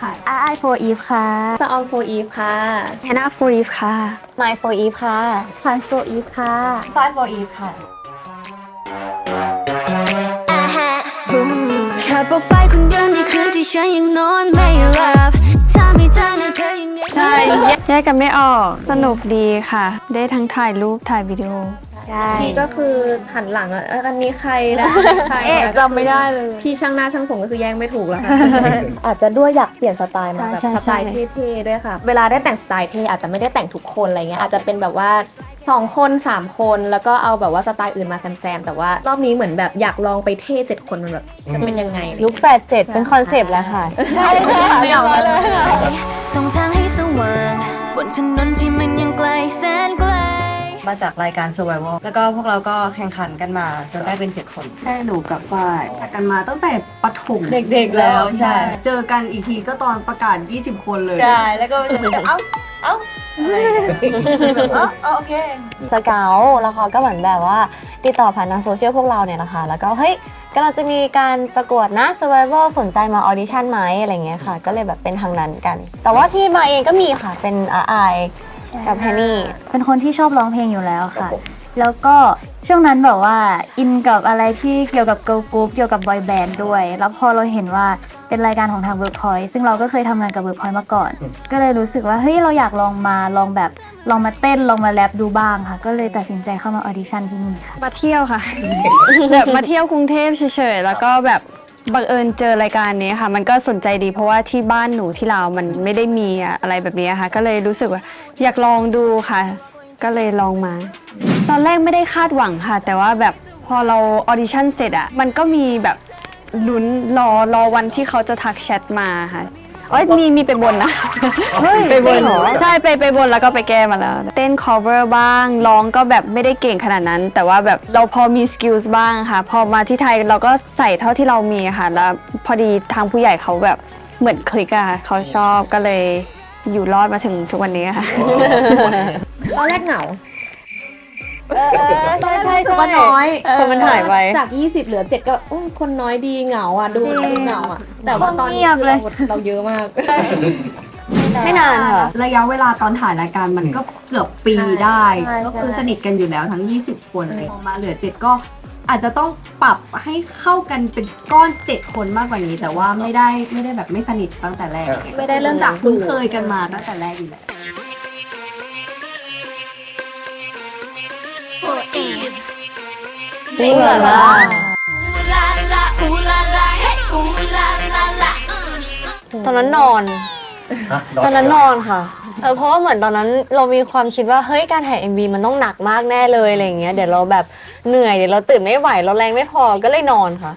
ค่ะไอโฟอีฟค่ะสอองโฟอีฟค่ะแฮนนาโฟอีฟค่ะไมโฟอีฟค่ะซันโฟอีฟค่ะไฟโฟอีฟค่ะขับออกไปคนเดียวในคืนที่ฉันยังนอนไม่หลับถ้าไม่เจอหน้าเธอยังไง ใช่ แยกกันไม่ออก สนุกดีค่ะ ได้ทั้งถ่ายรูปถ่ายวิดีโอ ใช่นี่ก็คือหันหลังอะเอ้ยอันนี้ใครนะใครเอ๊ะนะจำไม่ได้เลย พี่ช่างหน้าช่างผมก็คือแย่งไม่ถูกแล้วค่ะ อาจจะด้วยอยากเปลี่ยนสไตล์มาแบบใช่สใช่ไตล์เท่ๆด้วยค่ะ เวลาได้แต่งสไตล์เท่อาจจะไม่ได้แต่งทุกคนอะไรเงี้ยอาจจะเป็นแบบว่าสองคนสามคนแล้วก็เอาแบบว่าสไตล์อื่นมาแซมๆแต่ว่ารอบนี้เหมือนแบบอยากลองไปเท่เจ็ดคนมันแบบจะเป็นยังไงยุคแปดเจ็ดเป็นคอนเซปต์แล้วค่ะ ใช่ค่ะอยากมาเลย ส่งทางให้สว่าง บนถนนที่มันยังไกลแสนไกล มาจากรายการ Survival แล้วก็พวกเราก็แข่งขันกันมาจนได้เป็น 7 คน ใช่หนูกับฝ้ายจากกันมาตั้งแต่ประถมเด็กๆแล้วใช่ เจอกันอีกทีก็ตอนประกาศ 20 คนเลยใช่ แล้วก็จะเหมือนกับเอ้า เอ้าอะไรอย่างเงี้ยแบบเอ้าเอาโอเค สเกลแล้วเขาก็เหมือนแบบว่าติดต่อผ่านทางโซเชียลพวกเราเนี่ยนะคะ แล้วก็เฮ้ยก็เราจะมีการประกวดนะ Survival สนใจมาออดิชั่นไหมอะไรเงี้ยค่ะ ก็เลยแบบเป็นทางนั้นกัน แต่ว่าที่มาเองก็มีค่ะเป็นอาไอกับแฮนนี่เป็นคนที่ชอบร้องเพลงอยู่แล้วค่ะ แล้วก็ช่วงนั้นแบบว่าอินกับอะไรที่เกี่ยวกับเกิร์ลกรุ๊ปเกี่ยวกับบอยแบนด์ด้วย แล้วพอเราเห็นว่าเป็นรายการของทาง Workpoint ซึ่งเราก็เคยทำงานกับ Workpoint มาก่อน ก็เลยรู้สึกว่าเฮ้ยเราอยากลองมาลองแบบลองมาเต้นลองมาแรปดูบ้างค่ะ ก็เลยตัดสินใจเข้ามาออดิชั่นที่นี่ค่ะ มาเที่ยวค่ะ แบบมาเที่ยวกรุงเทพเฉยๆ แล้วก็แบบ บังเอิญเจอรายการนี้ค่ะ มันก็สนใจดีเพราะว่าที่บ้านหนูที่ลาวมันไม่ได้มีอะไรแบบนี้ค่ะ ก็เลยรู้สึกว่าอยากลองดูค่ะ ก็เลยลองมา ตอนแรกไม่ได้คาดหวังค่ะ แต่ว่าแบบพอเราออดิชั่นเสร็จอะมันก็มีแบบลุ้นรอรอวันที่เขาจะทักแชทมาค่ะ เอ้ยมีมีไปบนนะไปบนใช่ไปไปบนแล้วก็ไปแก้มาแล้ว เต้น cover บ้างร้องก็แบบไม่ได้เก่งขนาดนั้น แต่ว่าแบบเราพอมี skills บ้างค่ะ พอมาที่ไทยเราก็ใส่เท่าที่เรามีค่ะแล้วพอดีทางผู้ใหญ่เขาแบบเหมือนคลิกอะค่ะเขาชอบก็เลยอยู่รอดมาถึงทุกวันนี้ค่ะ ตอนแรกเหงา ใช่ใช่รู้สึกว่าน้อยคนมันหายไปจาก 20 เหลือ 7 ก็อุ้ยคนน้อยดีเหงาอะดูเหงาอะ แต่ว่าตอนนี้เงียบเลยคือเราเราเยอะมาก ไม่นานค่ะ ระยะเวลาตอนถ่ายรายการมันก็เกือบปีได้ก็คือสนิทกันอยู่แล้วทั้ง 20 คนพอมาเหลือ 7 ก็อาจจะต้องปรับให้เข้ากันเป็นก้อน 7 คนมากกว่านี้ แต่ว่าไม่ได้ไม่ได้แบบไม่สนิทตั้งแต่แรก ไม่ได้เริ่มจากกคุ้นเคยกันมาตั้งแต่แรกอยู่แล้ว เหรอล่ะลาลาอูลาลาเฮ้อูลาลาลาตอนนั้นนอน ตอนนั้นนอนค่ะ เออเพราะว่าเหมือนตอนนั้นเรามีความคิดว่าเฮ้ยการถ่ายเอ็มันต้องหนักมากแน่เลยอะไรอย่างเงี้ยเดี๋ยวเราแบบเหนื่อยเดี๋ยวเราตื่นไม่ไหวเราแรงไม่พอก็เลยนอนค่ะ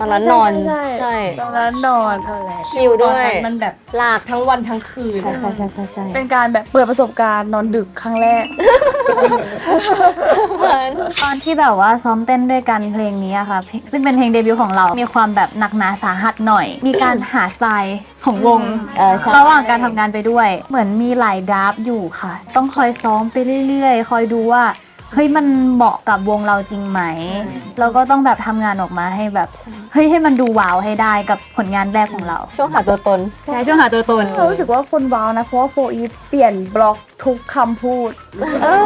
ตอนนั้นนอนใช่ใช่ใช่ตอนนั้นนอนชิลด้วยมันแบบหลากทั้งวันทั้งคืน ใช่ใช่ใช่ใช่ใช่เป็นการแบบเปิดประสบการณ์นอนดึกครั้งแรกตอนที่แบบว่าซ้อมเต้นด้วยกันเพลงนี้อะค่ะเพลงซึ่งเป็นเพลงเดบิวต์ของเรา มีความแบบหนักหนาสาหัสหน่อย มีการหาสไตล์ของวง เออใช่ระหว่างการทำงานไปด้วย เหมือนมีหลายดราฟต์อยู่ค่ะ ต้องคอยซ้อมไปเรื่อยๆ คอยดูว่า เฮ้ยมันเหมาะกับวงเราจริงไหมเราก็ต้องแบบทำงานออกมาให้แบบ เฮ้ยให้มันดูว้าวให้ได้กับผลงานแรกของเรา ช่วงหาตัวตนใช่ช่วงหาตัวตน เรารู้สึกว่าคนว้าวนะ เพราะว่าโฟอีฟเปลี่ยนบล็อกทุกคำพูด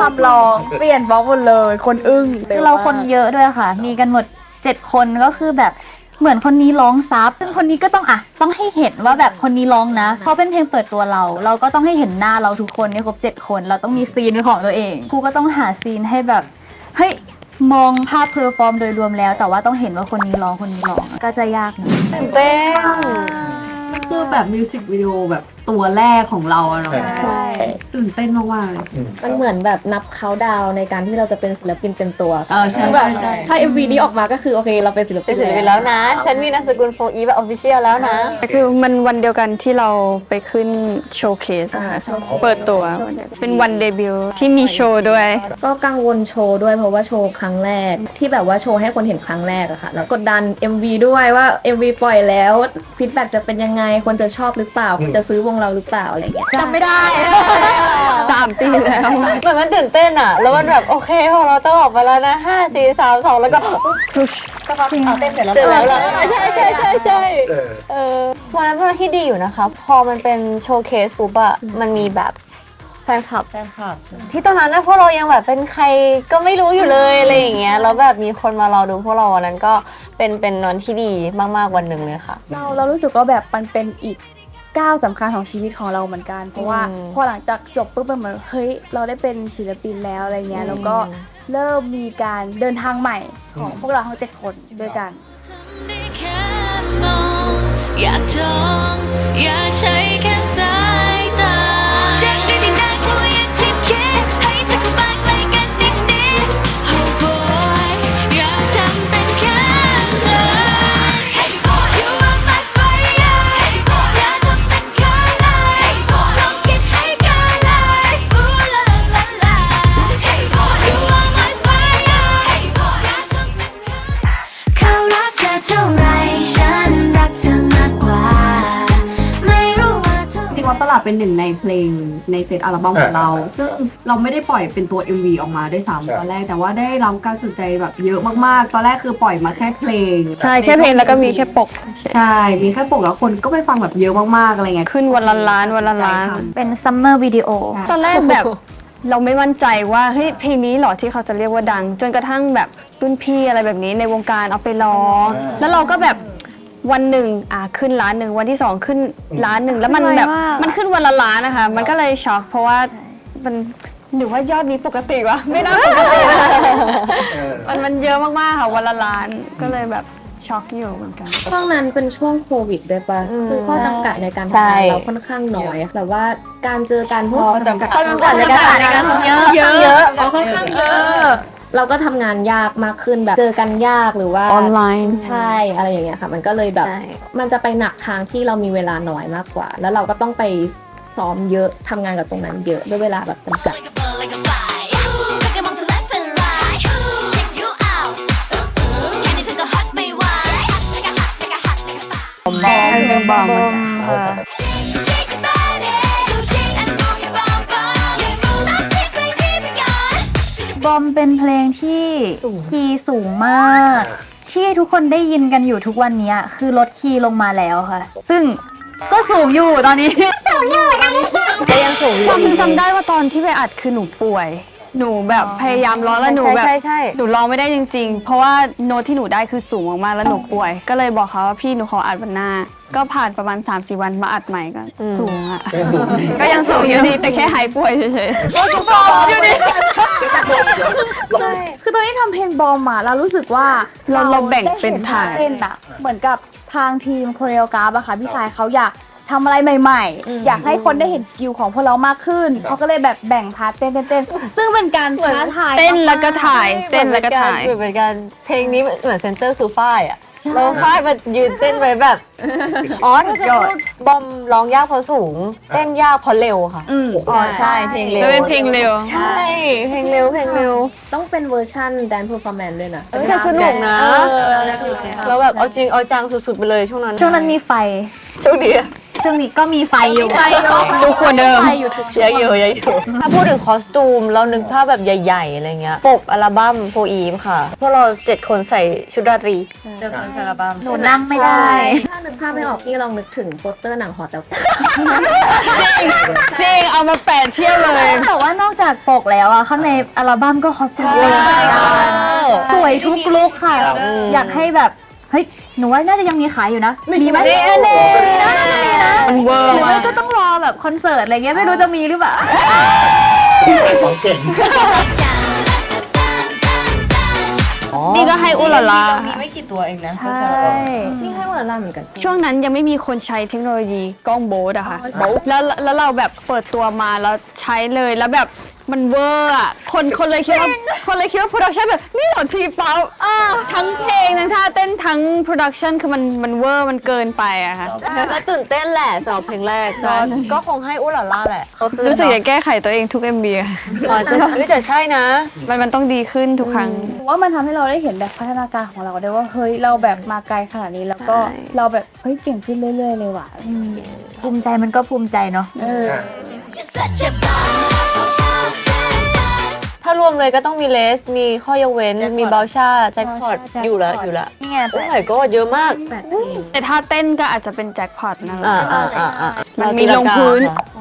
คำร้องเปลี่ยนบล็อกหมดเลย คนอึ้งคือเราคนเยอะด้วยค่ะ มีกันหมด 7 คนก็คือแบบเหมือนคนนี้ร้องซับซึ่งคนนี้ก็ต้องอะต้องให้เห็นว่าแบบคนนี้ร้องนะ เพราะเป็นเพลงเปิดตัวเรา เราก็ต้องให้เห็นหน้าเราทุกคนเนี่ยครบ 7 คน เราต้องมีซีนเป็นของตัวเองครูก็ต้องหาซีนให้แบบเฮ้ย มองภาพเพอร์ฟอร์มโดยรวมแล้ว แต่ว่าต้องเห็นว่าคนนี้ร้องคนนี้ร้องก็จะยากหน่อยเต้นมันคือแบบมิวสิกวิดีโอแบบตัวแรกของเราอะเนาะใช่ ตื่นเต้นมากๆเลย มันเหมือนแบบนับเขาดาวน์ในการที่เราจะเป็นศิลปินเต็มตัวเออใช่คือแบบใช่ ถ้า MV นี้ออกมาก็คือโอเคเราเป็นศิลปิเป็นนศิลปินแล้วนะ ฉันมีนามสกุลโฟอีแบบออฟฟิเชียลแล้วนะ คือมันวันเดียวกันที่เราไปขึ้นโชว์เคสอะค่ะเปิดตัววันเดียวกันเป็นวันเดบิวต์ที่มีโชว์ด้วย ก็กังวลโชว์ด้วยเพราะว่าโชว์ครั้งแรก ที่แบบว่าโชว์ให้คนเห็นครั้งแรกอะค่ะ แล้วกดดัน MV ด้วยว่า MV ปล่อยแล้วฟีดแบ็กจะเป็นยังไงคนจะชอบหรือเปล่าคนจะซื้อวงวงเราหรือเปล่าอะไรเงี้ยจำไม่ได้สามปีแล้วเหมือนมันตื่นเต้นอะแล้วมันแบบโอเคพอเราต้องออกไปแล้วนะห้าสี่สามสองแล้วก็จริงเต้นเสร็จแล้วเจอแล้วเหรอใช่ใช่ใช่ใช่เออเออวันนั้นเป็นวันที่ดีอยู่นะคะ พอมันเป็นโชว์เคสปุ๊บอะมันมีแบบแฟนคลับแฟนคลับ ที่ตอนนั้นนะพวกเรายังแบบเป็นใครก็ไม่รู้อยู่เลยอะไรอย่างเงี้ยแล้วแบบมีคนมารอดูพวกเราวันนั้นก็เป็นเป็นวันที่ดีมากๆวันหนึ่งเลยค่ะ เราเรารู้สึกว่าแบบมันเป็นอีก ก้าวสำคัญของชีวิตของเราเหมือนกัน เพราะว่าอืม พอหลังจากจบปุ๊บมันเหมือนเฮ้ยเราได้เป็นศิลปินแล้วอะไรเงี้ยแล้วก็เริ่มมีการเดินทางใหม่ของพวกเราทั้งเจ็ดคนด้วยกันได้แค่มอง อยากจอง อย่าใช้แค่สาย เป็นหนึ่งในเพลงในเซตอัลบั้มของเรา ซึ่งเราไม่ได้ปล่อยเป็นตัว MV ออกมาด้วยใช่ซ้ำตอนแรกแต่ว่าได้รับการสนใจแบบเยอะมากๆ ตอนแรกคือปล่อยมาแค่เพลงใช่แค่เพลงแล้วก็มีแค่ปก ใช่ มีแค่ปกแล้วคนก็ไปฟังแบบเยอะมากๆอะไรเงี้ยขึ้นวันละล้านวันละล้านเป็นซัมเมอร์วิดีโอตอนแรกแบบเราไม่มั่นใจว่าเฮ้ยเพลงนี้เหรอที่เขาจะเรียกว่าดัง จนกระทั่งแบบรุ่นพี่อะไรแบบนี้ในวงการเอาไปร้องอ่าแล้วเราก็แบบ วันหนึ่งอ่าขึ้นล้านหนึ่งวันที่สองขึ้นล้านหนึ่งแล้วมันแบบขึ้นไวมาก มันขึ้นวันละล้านนะคะ มันก็เลยช็อกเพราะว่ามันหรือว่ายอดนี้ปกติวะไม่น่าปกตินะเออมันมันเยอะมากๆค่ะวันละล้านก็เลยแบบช็อกอยู่เหมือนกัน ช่วงนั้นเป็นช่วงโควิดด้วยปะอืมคือข้อจำกัดในการใช่ทำงานเราค่อนข้างน้อยแบบว่าการเจอกันพวกข้อจำกัด ข้อจำกัดในการทำงานเยอะเยอะ เขาค่อนข้างเยอะ เราก็ทำงานยากมากขึ้นแบบเจอกันยากหรือว่าออนไลน์ ใช่อะไรอย่างเงี้ยค่ะ มันก็เลยแบบ ใช่ มันจะไปหนักทางที่เรามีเวลาน้อยมากกว่า แล้วเราก็ต้องไปซ้อมเยอะทำงานกับตรงนั้นเยอะด้วยเวลาแบบจำกัด like a bird like a fire ไม่กำลังจะ left and right check you out แค่นี้เธอก็ hot ไม่ไหว like a hot like a hot like a fire เพลงบอม shake บอมเป็นเพลงที่คีย์สูงมาก ที่ทุกคนได้ยินกันอยู่ทุกวันนี้คือลดคีย์ลงมาแล้วค่ะ ซึ่งก็สูงอยู่ตอนนี้ก็ยังสูงอยู่จำจำได้ว่าตอนที่ไปอัดคือหนูป่วย หนูแบบพยายามร้องแล้วหนูแบบใช่ใช่ หนูร้องไม่ได้จริง ๆ เพราะว่าโน้ตที่หนูได้คือสูงมากๆแล้วหนูป่วย ก็เลยบอกเขาว่าพี่หนูขออัดวันหน้า ก็ผ่านประมาณ3-4วันมาอัดใหม่ก็สูงอะก็ยังสูงอยู่ดีแต่แค่หายป่วยเฉยๆคือตอนที่ทำเพลงบอมอะเรารู้สึกว่าเราเราแบ่งเป็นได้ห็ถ่ายเต้นอะเหมือนกับทางทีมโคเรียกราฟอะค่ะพี่ชายเขาอยาก ทำอะไรใหม่ ๆ อยากให้คนได้เห็นสกิลของพวกเรามากขึ้นเขาก็เลยแบบแบ่งพาร์ทเต้นเต้นๆซึ่งเป็นการท้าทายเต้นแล้วก็มากๆถ่าย เต้นแล้วก็ถ่าย เหมือนกันเพลงนี้เหมือนเซนเตอร์คือฝ้ายอะแล้วฝ้ายมันยืนเต้นไว้แบบอ๋อถ้าจะพูดบอมร้องยากเพราะสูง เต้นยากเพราะเร็วค่ะอืมอ๋อใช่เพลงเร็วมันเป็นเพลงเร็ว ใช่เพลงเร็วเพลงเร็วต้องเป็นเวอร์ชัน dance performance ด้วยนะเออแต่สนุกนะเออแล้วแบบเอาจริงเอาจังสุดๆไปเลยช่วงนั้นช่วงนั้นมีไฟ ช่วงนี้ ช่วงนี้ก็มีไฟอยู่ดูกว่าเดิม ไฟอยู่ทุกเยอะอยู่เยอะอยู่ถ้าพูดถึงคอสตูม เรานึกภาพแบบใหญ่ ๆ อะไรเงี้ย ปกอัลบั้มโฟอีฟค่ะ พวกเราเจ็ดคนใส่ชุดราตรีเจอคนคาราบัมหนูนั่งไม่ได้ ถ้านึกภาพไม่ออกพี่ลองนึกถึงโปสเตอร์หนังหอแต๋วจริงเอามาแปะเทียบเลย แต่ว่านอกจากปกแล้วอะข้างในอัลบั้มก็คอสตูมเยอะเหมือนกันสวยทุกลุคค่ะ อยากให้แบบ เฮ้ยหนูว่าน่าจะยังมีขายอยู่นะมีไหมมีนะน่าจะมีนะมันเวอร์หรือไม่มากก็ต้องรอแบบคอนเสิร์ตอะไรเงี้ยไม่รู้จะมีหรือเปล่าของเก่งนี่ก็ให้อุลาลามีไม่กี่ตัวเองนะใช่นี่ให้วันละล่าเหมือนกัน ช่วงนั้นยังไม่มีคนใช้เทคโนโลยีกล้องโบสอะค่ะแล้วแล้วเราแบบเปิดตัวมาแล้วใช้เลยแล้วแบบ มันเวอร์อะคนคนเลยคิดว่าคนเลยคิดว่าโปรดักชันแบบนี่เหรอทีป๊อปทั้งเพลงทั้งท่าเต้นทั้งโปรดักชันคือมันมันเวอร์มันเกินไปอะค่ะ ก็ตื่นเต้นแหละสำหรับเพลงแรกก็ก็คงให้อุลาล่าแหละเขาคือรู้สึกอยากแก้ไขตัวเองทุก MB อะอ๋อจะเฮ้ยแต่ใช่นะ มันมันต้องดีขึ้นทุกครั้ง ว่ามันทำให้เราได้เห็นแบบพัฒนาการของเราได้ว่าเฮ้ยเราแบบมาไกลขนาดนี้แล้วก็ใช่ เราแบบเฮ้ยเก่งขึ้นเรื่อยๆเลยว่ะ ภูมิใจมันก็ภูมิใจเนาะเออ You're such a bomb ถ้ารว มเลยก็ต้องมีเลส มีข้อยกเว้น มีบาชาแจ็คพอตอยู่แล้วอยู่แล้วนี่ไงโอ้ยก็เยอะมากแต่ท่าเต้นก็อาจจะเป็นแจ็คพอตนะอ่าอ่าอ่าอ่ามันมีลงพื้น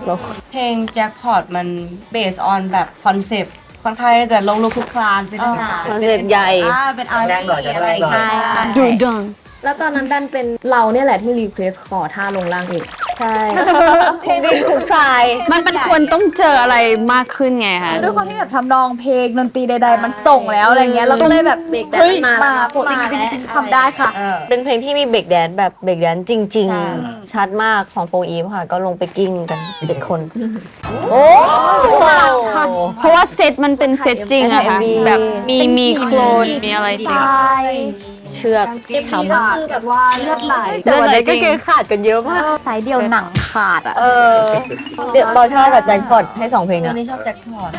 ลงเพลงแจ็คพอตมันเบสออนแบบคอนเซปต์ค่อนข้างจะลงลุกคลุกคลานเป็นทหารคอนเซ็ปต์ใหญ่ อ่าเป็นอาร์แรงหน่อยแรงหน่อยใช่ค่ะดูดัง แล้วตอนนั้นดันเป็นเราเนี่ยแหละที่รีเควสขอท่าลงล่างเองใช่ดีทุกสายมันมันควรต้องเจออะไรมากขึ้นไงคะ ด้วยความที่แบบทำนองเพลงดนตรีใด ๆ มันส่งแล้วอะไรเงี้ยเราก็เลยแบบเบรกแดนเฮ้ยมามาแล้วโปรจริงๆจริงๆทำได้ค่ะเออเป็นเพลงที่มีเบรกแดนซ์แบบเบรกแดนซ์จริงใช่ๆชัดมากของโฟอีฟค่ะ ก็ลงไปกิ้งกันเจ็ดคน โอ้เพราะว่าเซตมันเป็นเซตจริงอะค่ะ MV แบบมีมีโคลนมีอะไรจริง เชือกเอ็มวีก็คือแบบว่าเลือดไหลเรื่องอะไรก็เกงขาดกันเยอะมากสายเดียวหนังขาดอะเออเดี๋ยวบอชากับแจ็คพอตให้สองเพลงตอนนะนี้ชอบแจ็คพอต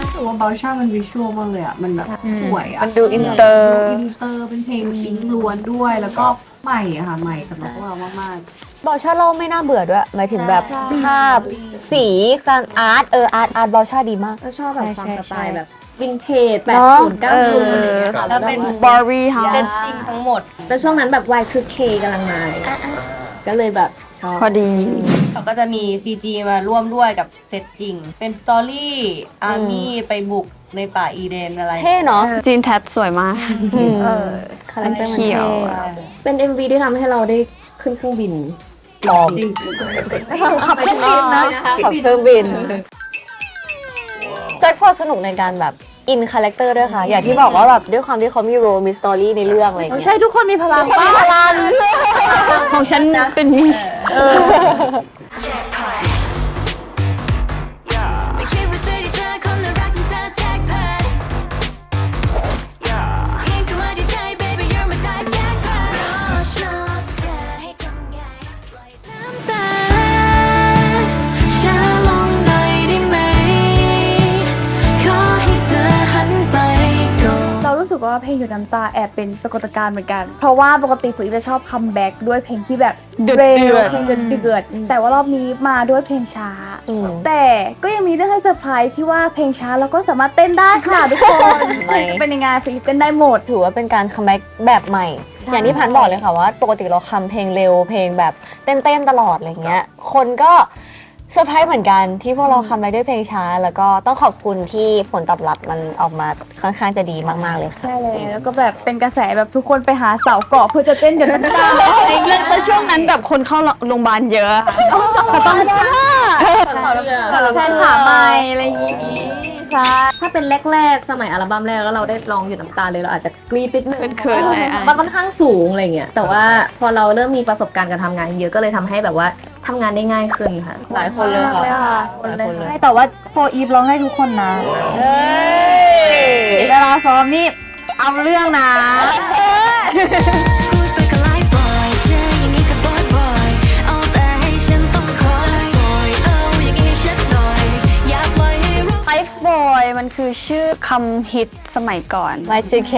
รู้สึกว่าเบลชามันวิชวลมากเลยอะ มันแบบสวยอะ มันดูอินเตอร์อินเตอร์เป็นเพลงอินล้วนด้วย แล้วก็ใหม่อะค่ะ ใหม่สำหรับพวกเรามาก บอชาเราไม่น่าเบื่อด้วยหมายถึงแบบภาพ สีการอาร์ตเอออาร์ตอาร์ตบอชาดีมาก ก็ชอบแบบความใช่สไตล์ใช่แบบวินเทจเนอะ80 90อะไรอย่างเงี้ยค่ะแล้วเป็นบอรี่เฮาเป็นส์ซิงทั้งหมด แล้วช่วงนั้นแบบ Y2K กำลังมาก็เลยแบบชอบ พอดี เขาก็จะมี CG มาร่วมด้วยกับเซตจริง เป็นสตอรี่อาร์มี่ไปบุกในป่าอีเดนอะไร เท่เนาะจีนแททสวยมาก เออคาแรคเตอร์มันเขียวเท่เป็น MV ที่ทำให้เราได้ขึ้นเครื่องบิน ปลอมขับเครื่องบินนะขับเครื่องบินแจ็คพอตสนุกในการแบบอินคาแรคเตอร์ด้วยค่ะ อย่างที่บอกว่าแบบด้วยความที่เขามีโรมีสตอรี่ในเรื่องอะไรอย่างเงี้ยใช่ทุกคนมีพลังป้าพลังของฉันเป็นมิสไม่ กว่าเพลงหยุดน้ำตาแอบเป็นปรากฏการณ์เหมือนกัน เพราะว่าปกติปุ๋ยจะชอบคัมแบ็กด้วยเพลงที่แบบเดือดเร็เดืวอด เพลงเดือดเดือดแต่ว่ารอบนี้มาด้วยเพลงช้าอืมแต่ก็ยังมีเรื่องให้เซอร์ไพรส์ที่ว่าเพลงช้าเราก็สามารถเต้นได้ค่ะทุกคนไม่เป็นยังไงฟิเต้นได้หมดถือว่าเป็นการคัมแบ็กแบบใหม่อย่างที่พันบอกเลยค่ะว่าปกติเราคัมเพลงเร็วเพลงแบบเต้นๆตลอดอะไรเงี้ยคนก็ เซอร์ไพรส์เหมือนกันที่พวกเราคัมแบ็กด้วยเพลงช้า แล้วก็ต้องขอบคุณที่ผลตอบรับมันออกมาค่อนข้างจะดีมาก ๆ เลยค่ะ ใช่เลยแล้วก็แบบเป็นกระแสแบบทุกคนไปหาเสาเกาะเพื่อจะเต้นหยุดน้ำตาแล้วช่วงนั้นแบบคนเข้าโรงพยาบาลเยอะก็ต้องแฟนถามไปอะไรอย่างงี้ใช่ถ้าเป็นแรกๆ สมัยอัลบั้มแรกแล้วเราได้ลองหยุดน้ำตาเลยเราอาจจะกรี๊ดนิดนึงเขินๆหน่อยอะมันค่อนข้างสูงอะไรเงี้ยแต่ว่าพอเราเริ่มมีประสบการณ์การทำงานเยอะก็เลยทำให้แบบว่า ทำงานได้ง่ายขึ้นค่ะ หลายคนเลยค่ะเลยค่ะหลายคนเลย ใช่แต่ว่าโฟอีฟร้องให้ทุกคนนะเฮ้ย เวลาซ้อมนี่เอาเรื่องนะ พูดไปก็ไลฟ์บ่อยเจออย่างนี้ก็บ่อยบ่อยเอาแต่ให้ฉันต้องคอยบ่อยเอาอย่างนี้ให้ฉันหน่อย อย่าปล่อยให้รู้ Life Boy มันคือชื่อคำฮิตสมัยก่อน My GK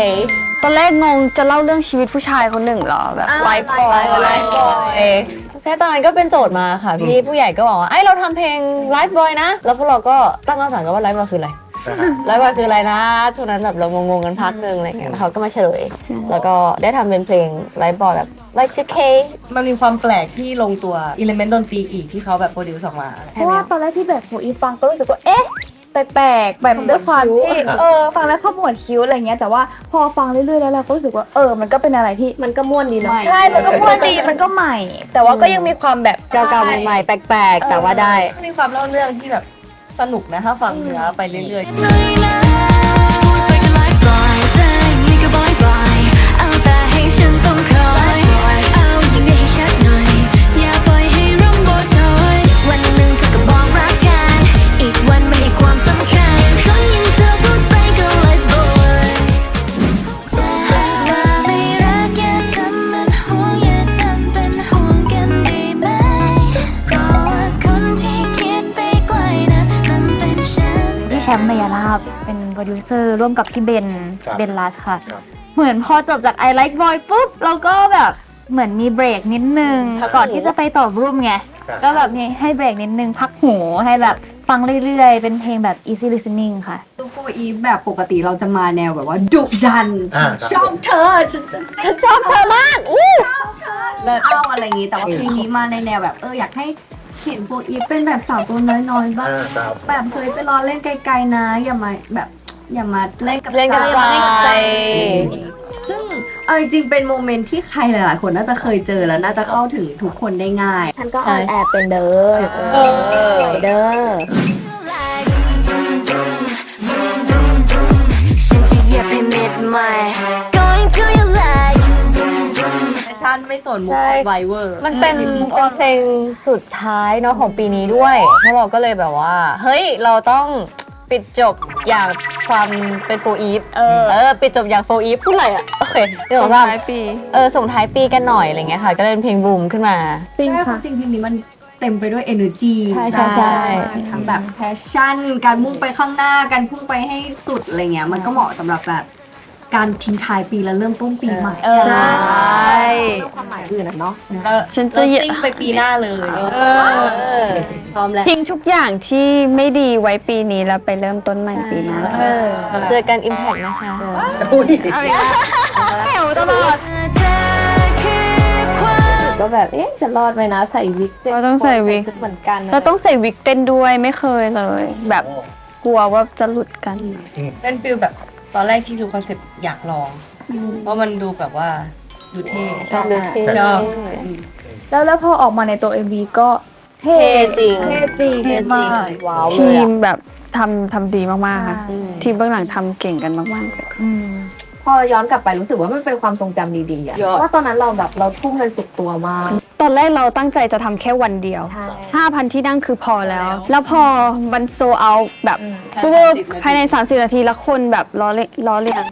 ตอนแรกงงจะเล่าเรื่องชีวิตผู้ชายคนหนึ่งเหรอแบบ Life Boy Life Boy ใช่ตอนนั้นก็เป็นโจทย์มาค่ะพี่ผู้ใหญ่ก็บอกว่าไอ้ยเราทำเพลง Life Boy นะ แล้วพวกเราก็ตั้งคำถามกันว่า Life Boy คืออะไร Life Boy คืออะไรนะช่วงนั้นแบบเรางงๆกันพักหนึ่งอะไรเงี้ยแล้วเขาก็มาเฉลย แล้วก็ได้ทำเป็นเพลง Life Boy แบบ Like GK มันมีความแปลกที่ลงตัวอิเลเมนต์ดนตรีอีกที่เขาแบบโปรดิวซ์ออกมา เพราะว่าตอนแรกที่แบบโฟอีฟฟังก็รู้สึกว่า เอ๊ะ แปลกๆแบบด้วยความที่เออฟังแล้วเข้าหมวดคิ้วอะไรเงี้ยแต่ว่าพอฟังเรื่อยๆแล้วเราก็รู้สึกว่าเออมันก็เป็นอะไรที่มันก็ม่วนดีเนาะใช่มันก็ม่วนดีมันก็ใหม่ แต่ว่าก็ยังมีความแบบเก่าๆใหม่ๆแปลกๆ แต่ว่าได้มีความเล่าเรื่องที่แบบสนุกนะถ้าฟังเนื้อไปเรื่อยๆ มป์มายาลาบเป็นโปรดิวเซอร์ร่วมกับพี่เบนครับเบนลัสค่ะ ครับ เหมือนพอจบจาก I Like Boy ปุ๊บเราก็แบบเหมือนมีเบรกนิดนึงก่อนที่จะไปต่อรูปไงครับก็แบบมีให้เบรกนิดนึงพักหูให้แบบฟังเรื่อยๆ เป็นเพลงแบบ easy listening ค่ะซูโฟอีฟแบบปกติเราจะมาแนวแบบว่าดุดันอ่าชอบเธอฉันจะฉันชอบเธอมากชอบเธอฉันเอาอะไรอย่างงี้แต่ว่าเพลงนี้มาในแนวแบบเอออยากให้ เห็นโฟอีฟเป็นแบบสาวตัวน้อยๆบ้างอ่าครับ แบบเคยไปรอเล่นไกลๆนะ อย่ามาแบบอย่ามาเล่นกับเล่นกับสาวใจ ซึ่งเอาจริงๆเป็นโมเมนต์ที่ใครหลายๆคนน่าจะเคยเจอแล้วน่าจะเข้าถึงทุกคนได้ง่าย ฉันก็ออนแอร์เป็นเด้อเออ เด้อ ฉันจะเหยียบให้มิดใหม่ Going นไม่สนมุกไวเวอร์มันเป็นเพลงสุดท้ายเนาะของปีนี้ด้วยพวกเราก็เลยแบบว่า เฮ้ย เราต้องปิดจบอย่างความเป็นโฟอีฟเออ เออ ปิดจบอย่างโฟอีฟพูดอะไรอะ โอเคเดี๋ยวส่งเราท้ายปีเออส่งท้ายปีกันหน่อยอะไรเงี้ยค่ะ ก็เลยเป็นเพลงบูมขึ้นมาใช่เพราะจริงๆเพลงนี้มันเต็มไปด้วย energy ใช่ใช่ใช่ทั้งแบบ passion การมุ่งไปข้างหน้า การพุ่งไปให้สุดอะไรเงี้ย มันก็เหมาะสำหรับแบบ การทิ้งท้ายปีแล้วเริ่มต้นปีใหม่เออ ใช่ความหมายอื่นอะเนาะฉันจะเหยียบซิ่งไปปีหน้าเลยพร้อมแล้วทิ้งทุกอย่างที่ไม่ดีไว้ปีนี้แล้วไปเริ่มต้นใหม่ปีหน้าเออเจอกัน Impact นะคะ อุ้ยเธอคือความก็แบบ เอ๊ะ จะรอดไหมนะใส่วิกเราต้องใส่วิกชุดเหมือนกันเราต้องใส่วิกเต้นด้วยไม่เคยเลย แบบกลัวว่าจะหลุดกัน เป็นฟิลแบบ ตอนแรกที่ดูคอนเซ็ปต์อยากลอง เพราะมันดูแบบว่าดูเท่ชอบดูเท่ชอบแล้วแล้วพอออกมาในตัว MV ก็เท่เท่จริงเท่จริงเท่มากว้าวเลทียมแบบทำทำดีมากๆค่ะทีมเบื้องหลังทำเก่งกันมากๆเลยอืม พอย้อนกลับไปรู้สึกว่ามันเป็นความทรงจำดีๆอะเพราะว่าตอนนั้นเราแบบเราทุ่มกันสุดตัวมากตอนแรกเราตั้งใจจะทำแค่วันเดียว ใช่ 5,000 ที่นั่งคือพอแล้ว แล้วพอมันโซเอาแบบอืมปุ๊บภายใน 30 นาทีแล้วคนแบบล้อเลียนล้อเลียน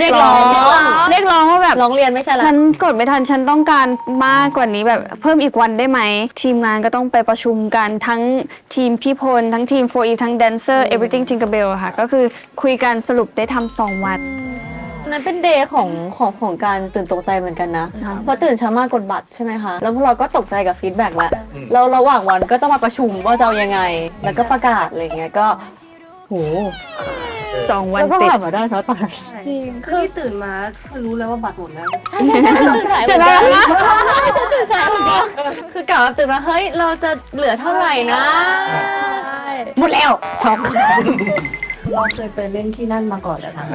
เรียกร้องเรียกร้องว่าแบบร้องเรียนไม่ใช่ละฉันกดไม่ทันฉันต้องการมากกว่านี้แบบเพิ่มอีกวันได้ไหม ทีมงานก็ต้องไปประชุมกันทั้งทีมพี่พล ทั้งทีมโฟอีทั้งแดนเซอร์ everything Jingle Bell อะค่ะ ก็คือคุยกันสรุปได้ทำสองวัน นั้นเป็นเดย์ของของของการตื่นตกใจเหมือนกันนะเพราะตื่นเช้ามากดบัตรใช่ไหมคะ แล้วพวกเราก็ตกใจกับฟีดแบ็กแล้วแล้วระหว่างวันก็ต้องมาประชุมว่าจะเอายังไง แล้วก็ประกาศอะไรเงี้ยก็โหสองวันแล้วก็ติด ผ่านมาได้เพราะตอนจริงคือตื่นมาคือรู้แล้วว่าบัตรหมดแล้วเดี๋ยวนะคือกลับมาตื่นมาเฮ้ยเราจะเหลือเท่าไหร่นะ หมดแล้วช็อก เราเคยไปเล่นที่นั่นมาก่อนแล้วนะ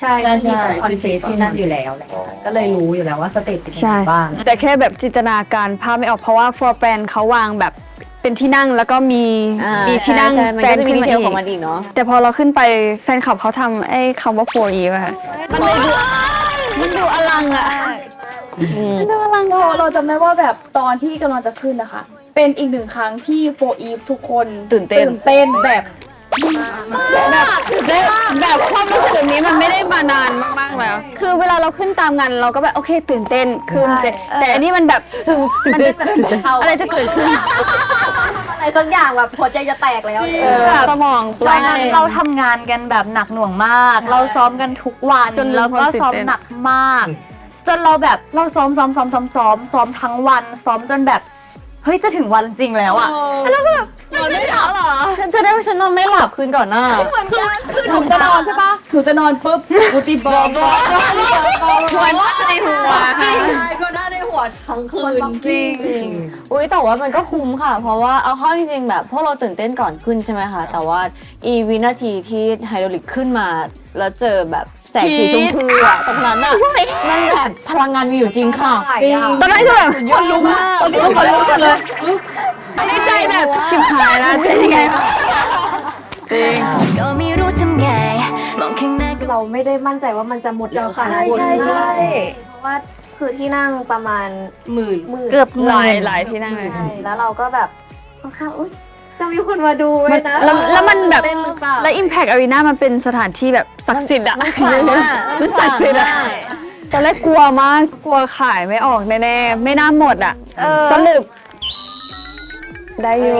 ใช่ใช่ใช่ที่คอนเฟสที่นั่นอยู่แล้วแหละก็เลยรู้อยู่แล้วว่าสเตจเป็นยังใช่ ไงบ้าง แต่แค่แบบจินตนาการภาพไม่ออกเพราะว่าฟอร์แปนเขาวางแบบเป็นที่นั่งแล้วก็มีอ่ามีที่นั่งใช่สมันแตก็นจะมีขึ้นดีมาเทลอีของมันกอีกเนาะแต่พอเราขึ้นไปแฟนคลับเขาทำไอ้คำว่า for e อะค่ะ มันเลยดูมันดูอลังอะเราเราจำได้ว่าแบบตอนที่กำลังจะขึ้นนะคะ เป็นอีกหนึ่งครั้งที่โฟอีฟทุกคนตื่นเต้น ตื่นเต้นแบบ แบบแบบความรู้สึกแบบนี้มันไม่ได้มานานมากๆแล้ว คือเวลาเราขึ้นตามงานเราก็แบบโอเคตื่นเต้นขึ้นแต่แต่อันนี้มันแบบมันจะอะไรจะเกิดขึ้น อะไรสักอย่างแบบหัวใจจะแตกแล้วสมองตอนนั้นเราทำงานกันแบบหนักหน่วงมาก เราซ้อมกันทุกวันจนลืมแล้วก็ความตื่นซ้อมเต้นหนักมาก จนเราแบบเราซ้อมซ้อมซ้อมซ้อมซ้อมซ้อมทั้งวัน ซ้อมจนแบบ เฮ้ยจะถึงวันจริงแล้วอะนอนไม่หลับเหรอ ฉันจะได้ว่าฉันนอนไม่หลับคืนก่อนหน้า คือหนูจะนอนใช่ปะหนูจะนอนปุ๊บกูตีบอลบอลหัวในหัวค่ะก็ได้ในหัวทั้งคืนจริงจริงอุ้ยแต่ว่ามันก็คุ้มค่ะ เพราะว่าเอาเข้าจริงๆแบบพวกเราตื่นเต้นก่อนขึ้นใช่ไหมคะ แต่ว่าอีวินาทีที่ไฮโดรลิกขึ้นมาแล้วเจอแบบ แสงสีชมพูอะตรงนั้นอะมันแบบพลังงานมีอยู่จริงค่ะตอนนั้นคือแบบคนลุกมากตอนนี้คนรู้เลยในใจแบบชิบหายแล้วเป็นยังไงวะก็ไม่รู้ทำไง มองข้างหน้าก็ เราไม่ได้มั่นใจว่ามันจะหมดเร็วขนาดนี้ใช่ใช่ เพราะว่าคือที่นั่งประมาณหมื่นหมื่นเกือบหลายหลายที่นั่งเลย ใช่แล้วเราก็แบบค่อนข้างอุ๊ย จะมีคนมาดูไหมนะแล้วแล้วมันแบบ เต้นหรือเปล่าและ Impact Arena มันเป็นสถานที่แบบศักดิ์สิทธิ์อะมันขลังอะมันศักดิ์สิทธิ์อะตอนแรกกลัวมาก กลัวขายไม่ออกแน่ๆ ไม่น่าหมดอะสรุปได้อยู่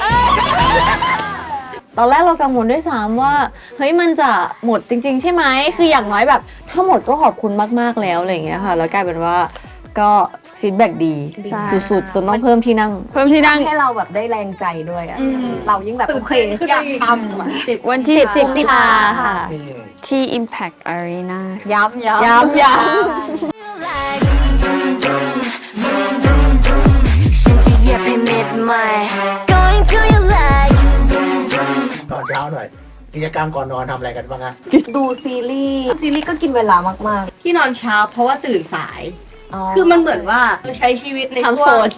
ตอนแรกเรากังวลด้วยซ้ำว่า เฮ้ยมันจะหมดจริง ๆ ใช่ไหมคืออย่างน้อยแบบ ถ้าหมดก็ขอบคุณมากๆแล้วอะไรอย่างเงี้ยค่ะ แล้วกลายเป็นว่าก็ ฟีดแบ็ดีใช่ สุดๆจนต้องเพิ่มที่นั่ง เพิ่มที่นั่ง ให้เราแบบได้แรงใจด้วยอะเรายิ่งแบบโอเคอยากทำอะ วันที่สิบสิบกุมภาค่ะ อืม ที่ Impact Arena ย้ำย้ำ ย้ำย้ฉันจะเหยียบให้มิดใหม่ Going to your leg ตอนเช้าหน่อย กิจกรรมก่อนนอนทำอะไรกันบ้างอะดูซีรีส์ ซีรีส์ก็กินเวลามากที่นอนเช้าเพราะว่าตื่นสายๆ คือมันเหมือนว่าเราใช้ชีวิตในทำช่โซวงน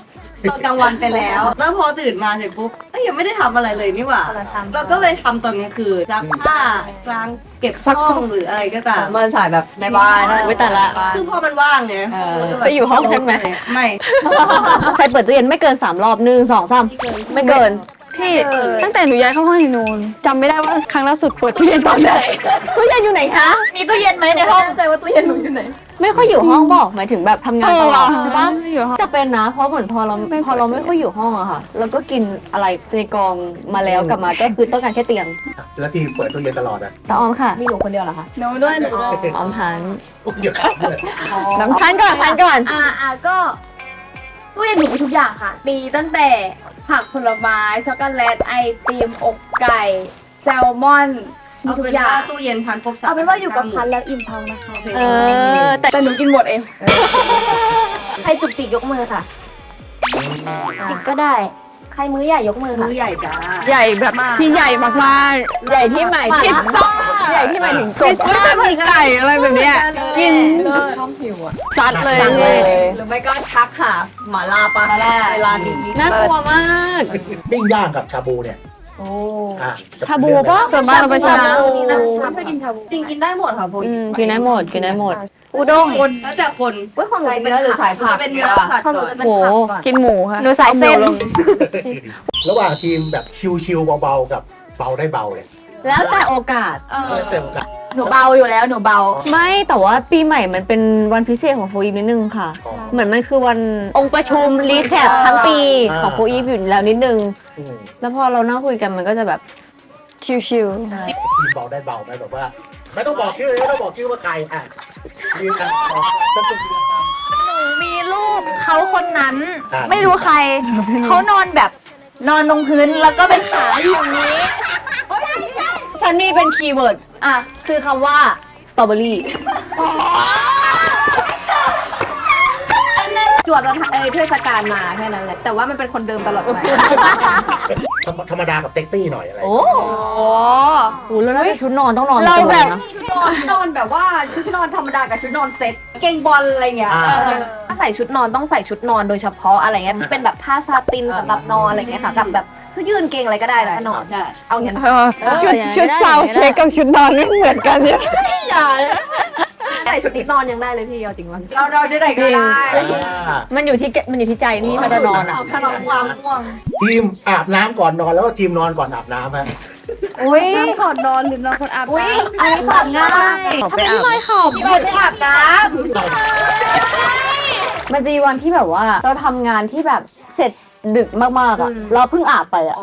ตอนกลางวันไปแล้ว แล้วพอตื่นมาเสร็จปุ๊บเอ้ยยังไม่ได้ทำอะไรเลยนี่หว่า เราทำ เราก็เลยทำตอนกลางคืนซักผ้าล้างเก็บห้องหรืออะไรก็ตามมาสายแบบในบ้านไว้แต่ละ คือพอมันว่างไงเออ ไปอยู่ห้องกันไหม ไม่ ใครเปิดตู้เย็นไม่เกิน 3 รอบหนึ่งสองสามไม่เกิน พี่ตั้งแต่หนูย้ายเข้าห้องนูนจำไม่ได้ว่าครั้งล่าสุดเปิดตู้เย็นตอนไหนตู้เย็นอยู่ไหนคะ มีตู้เย็นไหมในห้องใจว่าตู้เย็นหนูอยู่ไหน ไม่ค่อยอยู่ห้องบอกหมายถึงแบบทำงานตลอดใช่ปะอยู่ห้องจะเป็นนะ เพราะเหมือนพอเราพอเราไม่ค่อยอยู่ห้องอะค่ะ แล้วก็กินอะไรในกองมาแล้วกลับมาก็คือต้องการแค่เตียงแล้วที่เปิดตู้เย็นตลอดอะตาออมค่ะ มีหนูคนเดียวเหรอคะหนูด้วยหนูด้วยออมทานอุ๊ยเดี๋ยวขับเลยน้ำทานก่อนทานก่อนอ่าอ่าก็ ตู้เย็นหนูมีทุกอย่างค่ะ มีตั้งแต่ผักผลไม้ช็อกโกแลตไอติมอกไก่ แซลมอนมีเอาทุเป็กนอย่าว่างตู้เย็นพันครบสามเอาเป็นว่าอยู่กับพันแล้วอิ่มท้องนะคะ เออ แต่แต่หนูกินหมดเอง ใครจุกจิกยกมือค่ะ จิกก็ได้ ใครมือใหญ่ยกมือค่ะมื้อใหญ่จ้าใหญ่แบบที่ใหญ่มากๆใหญ่ที่หมายถึงใหญ่ที่หมายถึงกพิบซซ่ามีไก่อะไรแบบเนี้ยกินซัดเลยสั่งเลยหรือไม่ก็ทักหาหมาล่าปะเวลาดีน่ากลัวมากปิ้งย่างกับชาบูเนี่ยโอ้อะชาบูปะส่วนมากเราไปชาบูชอบไปกินชาบู จริงกินได้หมดค่ะโบอืมกินได้หมดกินได้หมด อุด้งคนแล้วแต่คนเว้ยของหนูสายจะเป็เนื้นอหรือสายผักเป็นเนื้อสัตว์ของหนูก่อนจะเป็นโหผักก่อนกินหมูค่ะหนูสายเส้นอหมูลงระหว่างทีมแบบชิวๆเบาๆกับเบาได้เบาเนี่ยแล้วแต่โอกาสเต็มกันหนูเบาอยู่แล้วหนูเบา ไม่แต่ว่าปีใหม่มันเป็นวันพิเศษของโฟอีฟนิดนึงค่ะอ๋อเหมือนมันคือวันองค์ประชุมรีแคปทั้งปีอ่าของโฟอีฟอยู่แล้วนิดนึงอืมแล้วพอเรานั่งคุยกันมันก็จะแบบชิวทีมเบาได้เบาไหมแบบว่า ไม่ต้องบอกชื่อไม่ต้องบอกชื่อว่าใครอะยืนกันบอกจะเป็นมีรูปเขาคนนั้น อ่าไม่รู้ใคร เขานอนแบบนอนลงพื้นแล้วก็เป็นขาอยู่อย่างนี้ ฉันมีเป็นคีย์เวิร์ด อะ คือคำว่าสตรอเบอรี่ จวดตอนเอ้ยเทศกาลมาแค่นั้นแหละแต่ว่ามันเป็นคนเดิมตลอดไปธรรมดากับเต็กตี้หน่อยอะไร โอ้โหแล้วน่าจะชุดนอนต้องนอนเราตัวแบบนะชุดนอนนอนแบบว่าชุดนอนธรรมดากับชุดนอนเซ็ตเก่งบอลอะไรเงี้ยอ่าถ้าใส่ชุดนอนต้องใส่ชุดนอนโดยเฉพาะอะไรเงี้ยเป็นแบบผ้าซาตินสำหรับนอนอะไรเงี้ยค่ะกับแบบเสื้อยืนเกงอะไรก็ได้แล้วก็นอนเอาอย่างนั้นๆเออชุดชุดซาวเช็คกับชุดนอนไม่เหมือนกันเนี่ย ใส่ชุดนิดนอนยังได้เลยพี่เอาจริงวะเราเราจะไหนก็ได้อ่ามันอยู่ที่แกมันอยู่ที่ใจพี่ถ้าจะนอนอะถ้าเราวางง่วงทีมอาบน้ำก่อนนอนแล้วก็ทีมนอนก่อนอาบน้ำฮะอุ้ยก่อนนอนหรือนอนคนอาบอุ้ยน้ำอันนี้ตอบง่ายขอไปอาบพี่บอยไปอาบน้มันจะมีวันที่แบบว่า เราทำงานที่แบบเสร็จ ดึกมากๆอะเราเพิ่งอาบไปอะ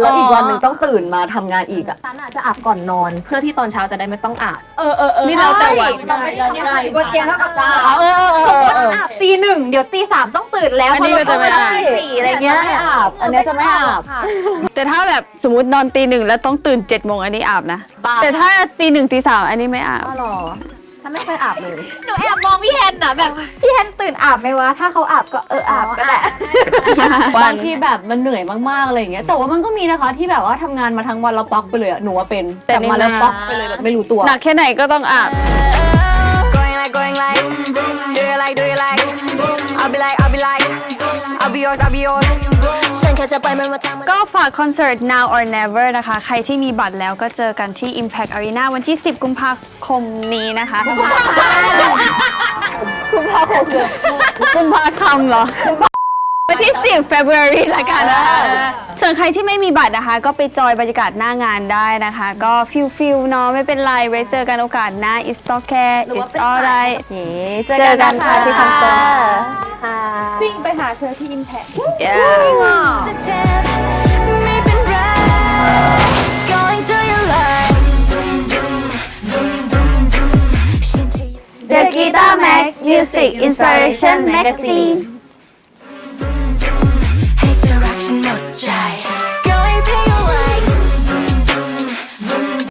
แล้วอีกวันหนึ่งต้องตื่นมาทำงานอีกอะ ฉันอาจจะอาบก่อนนอน เพื่อที่ตอนเช้าจะได้ไม่ต้องอาบ เออเออเออนี่เราแต่วัน ใช่ใช่ใช่บนเตียงเท่ากับตา เออเออเออเอออาบตีหนึ่งเดี๋ยวตีสามต้องตื่นแล้วอันนี้ก็จะไม่ได้ตีสี่อะไรเงี้ยไม่อาบ อันเนี้ยจะไม่อาบ แต่ถ้าแบบสมมตินอนตีหนึ่งแล้วต้องตื่นเจ็ดโมงอันนี้อาบนะ บ้า แต่ถ้าตีหนึ่งตีสามอันนี้ไม่อาบ อ๋อเหรอ ถ้าไม่เคยอาบเลยหนูแอบมองพี่แฮนนะแบบพี่แฮนตื่นอาบไหมวะ ถ้าเขาอาบก็เอออาบก็ได้ บางทีแบบมันเหนื่อยมากๆอะไรอย่างเงี้ยแต่ว่ามันก็มีนะคะที่แบบว่าทำงานมาทั้งวันแล้วป๊อกไปเลยอะหนูว่าเป็น แต่แต่นี่มาแล้วไม่ป๊อกไปเลยแบบไม่รู้ตัว หนักแค่ไหนก็ต้องอาบ Going like, going like, do you like, do you like? I'll be like, I'll be like, I'll be yours, I'll be yours. ฉันแค่จะไปมันว่าทางมันก็ฝากคอนเสิร์ต Now or Never นะคะ ใครที่มีบัตรแล้วก็เจอกันที่ Impact Arena วันที่ 10 กุมภาคมนี้นะคะ กุมภาคมกุมภาคมเหรอ วันที่ 10 February ละกันนะคส่วนใครที่ไม่มีบัตรนะคะ ก็ไปจอยบรรยากาศหน้างานได้นะคะ ก็ฟิลฟิลเนาะไม่เป็นไรไว้เจอกันโอกาสหน้า it's okay หรือว่า it's เป็น alright เจอกันค่ะที่คอนเสิร์ตจิงไปหาเธอที่ Impact เย้ The Guitar Mag Music Inspiration Magazine